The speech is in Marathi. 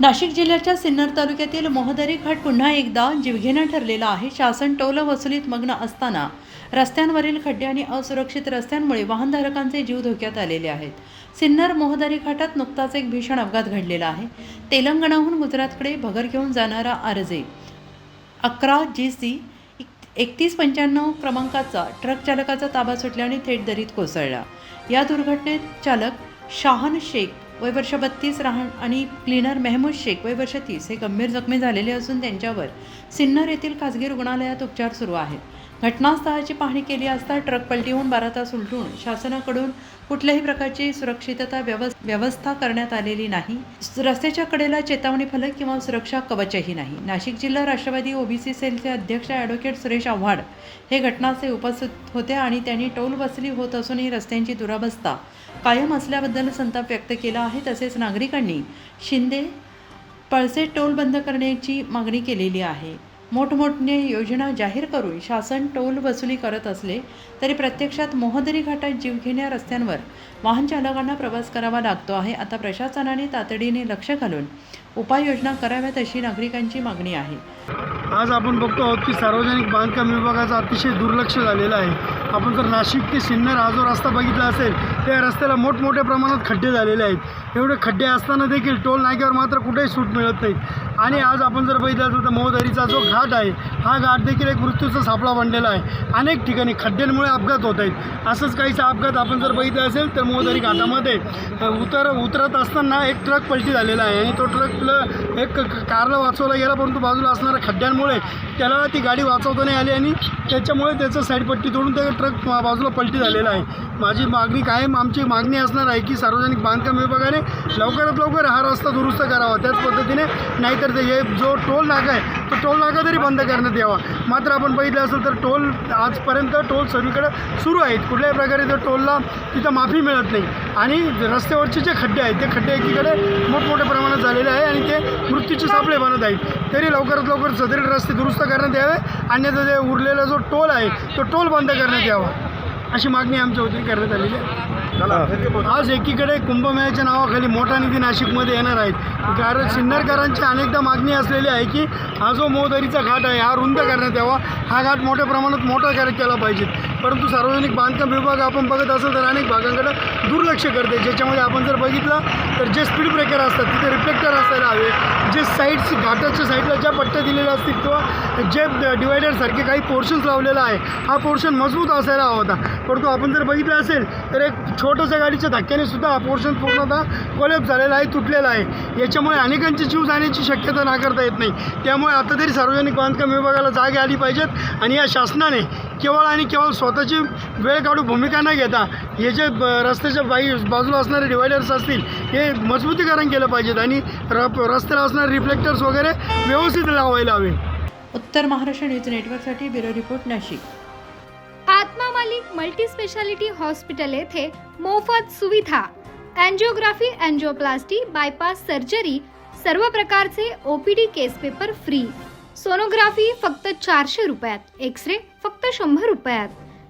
नाशिक जिल्ह्याच्या सिन्नर तालुक्यातील मोहदरी घाट पुन्हा एकदा जीवघेणा ठरलेला आहे. शासन टोल वसुलीत मग्न असताना रस्त्यांवरील खड्डे आणि असुरक्षित रस्त्यांमुळे वाहनधारकांचे जीव धोक्यात आलेले आहेत. सिन्नर मोहदरी घाटात नुकताच एक भीषण अपघात घडलेला आहे. तेलंगणाहून गुजरातकडे भगर घेऊन जाणारा आरजे अकरा जी सी एकतीस पंच्याण्णव क्रमांकाचा ट्रक चालकाचा ताबा सुटल्याने थेट दरीत कोसळला. या दुर्घटनेत चालक शाहन शेख वय वर्ष बत्तीस राहण आणि क्लीनर मेहमूद शेख वय वर्ष तीस हे गंभीर जखमी झालेले असून त्यांच्यावर सिन्नर येथील खासगी रुग्णालयात उपचार सुरू आहेत. घटनास्थळाची पाहणी केली असता ट्रक पलटी होऊन बारा तास उलटून शासनाकडून कुठल्याही प्रकारची सुरक्षितता व्यवस्था करण्यात आलेली नाही. रस्त्याच्या कडेला चेतावणी फलक किंवा सुरक्षा कवचही नाही. नाशिक जिल्हा राष्ट्रवादी ओबीसी सेलचे अध्यक्ष ॲडव्होकेट सुरेश आव्हाड हे घटनास्थळी उपस्थित होते आणि त्यांनी टोल बसली होत असूनही रस्त्यांची दुरावस्था कायम असल्याबद्दल संताप व्यक्त केला आहे. तसेच नागरिकांनी शिंदे पळसे टोल बंद करण्याची मागणी केलेली आहे. मोठमोठ्या योजना जाहीर करून शासन टोल वसुली करत असले तरी प्रत्यक्षात मोहदरी घाटात जीवघेण्या रस्त्यांवर वाहन चालकांना प्रवास करावा लागतो आहे. आता प्रशासनाने तातडीने लक्ष घालून उपाययोजना कराव्यात अशी नागरिकांची मागणी आहे. आज आपण बघतो आहोत की सार्वजनिक बांधकाम विभागाचं अतिशय दुर्लक्ष झालेलं आहे. आपण जर नाशिक ते सिन्नर हा जो रस्ता बघितला असेल त्या रस्त्याला मोठमोठ्या प्रमाणात खड्डे झालेले आहेत. एवढे खड्डे असताना देखील टोल नाक्यावर मात्र कुठेही सूट मिळत नाही आणि आज आपण जर बघितलं असेल तर मोहदरीचा जो घाट आहे हा घाट देखील एक मृत्यूचा सापळा बनलेला आहे. अनेक ठिकाणी खड्ड्यांमुळे अपघात होत आहेत. असंच काहीसा अपघात आपण जर बघितलं असेल तर मोहदरी घाटामध्ये उतर उतरत असताना एक ट्रक पलटी झालेला आहे आणि तो ट्रकला एक कारला वाचवला गेला परंतु बाजूला असणाऱ्या खड्ड्यांमुळे त्याला ती गाडी वाचवता नाही आली आणि त्याच्यामुळे त्याचं साईडपट्टी तोडून ते ट्रक बाजूला पलटी झालेला आहे. माझी मागणी कायम आमची मागणी असणार आहे की सार्वजनिक बांधकाम विभागाने लवकरात लवकर हा रस्ता दुरुस्त करावा. त्याच पद्धतीने नाहीतर ते हे जो टोल नाका आहे तो टोल नाका तरी बंद करण्यात यावा. मात्र आपण बघितलं असेल तर टोल आजपर्यंत टोल सर्वीकडे सुरू आहेत. कुठल्याही प्रकारे त्या टोलला तिथं माफी मिळत नाही. आणि रस्त्यावरचे जे खड्डे आहेत ते खड्डे एकीकडे मोठमोठ्या प्रमाणात झालेले आहे आणि ते मृत्यूचे सापळे बनत आहेत. तरी लवकरात लवकर सदरील रस्ते दुरुस्त करण्यात यावे. अन्यथा ते उरलेला जो टोल आहे तो टोल बंद करण्यात यावा. अशी मागणी आमच्या वतीने करण्यात आलेली आहे. आज एकीकडे कुंभमेळ्याच्या नावाखाली मोठा निधी नाशिकमध्ये येणार आहेत कारण सिन्नरकरांची अनेकदा मागणी असलेली आहे की हा जो मोहदरीचा घाट आहे हा रुंद करण्यात यावा. हा घाट मोठ्या प्रमाणात मोठा करत केला पाहिजे. परंतु सार्वजनिक बांधकाम विभाग आपण बघत असेल तर अनेक भागांकडे दुर्लक्ष करते. ज्याच्यामध्ये आपण जर बघितलं तर जे स्पीड ब्रेकर असतात तिथे रिफ्लेक्टर असायला हवे. जे साईड्स घाटाच्या साईडला ज्या पट्ट्या दिलेल्या असतील किंवा जे डिवायडरसारखे काही पोर्शन्स लावलेला आहे हा पोर्शन मजबूत असायला हवा होता. परंतु आपण जर बघितलं असेल तर एक छोट्याशा गाडीच्या धक्क्याने सुद्धा हा पोर्शन पूर्णतः कोलॅप झालेला आहे तुटलेला आहे. याच्यामुळे अनेकांचे जीव जाण्याची शक्यता नाकारता येत नाही. त्यामुळे आता तरी सार्वजनिक बांधकाम विभागाला जागे आली पाहिजेत आणि या शासनाने केवळ आणि केवळ स्वतःची वेळ काढू भूमिका न घेता हे जे ब- रस्त्याच्या बाई बाजूला असणारे डिवायडर्स असतील हे मजबूतीकरण केलं पाहिजेत आणि र रस्त्याला असणारे रिफ्लेक्टर्स वगैरे व्यवस्थित लावायला हवे. उत्तर महाराष्ट्र न्यूज नेटवर्कसाठी bureau report Nashik. Atma Malik multi speciality hospital येथे मोफत सुविधा अँजिओग्राफी अँजिओप्लास्टी बायपास सर्जरी सर्व प्रकारचे OPD case paper free sonography फक्त चारशे रुपयात एक्स रे फक्त शंभर रुपयात.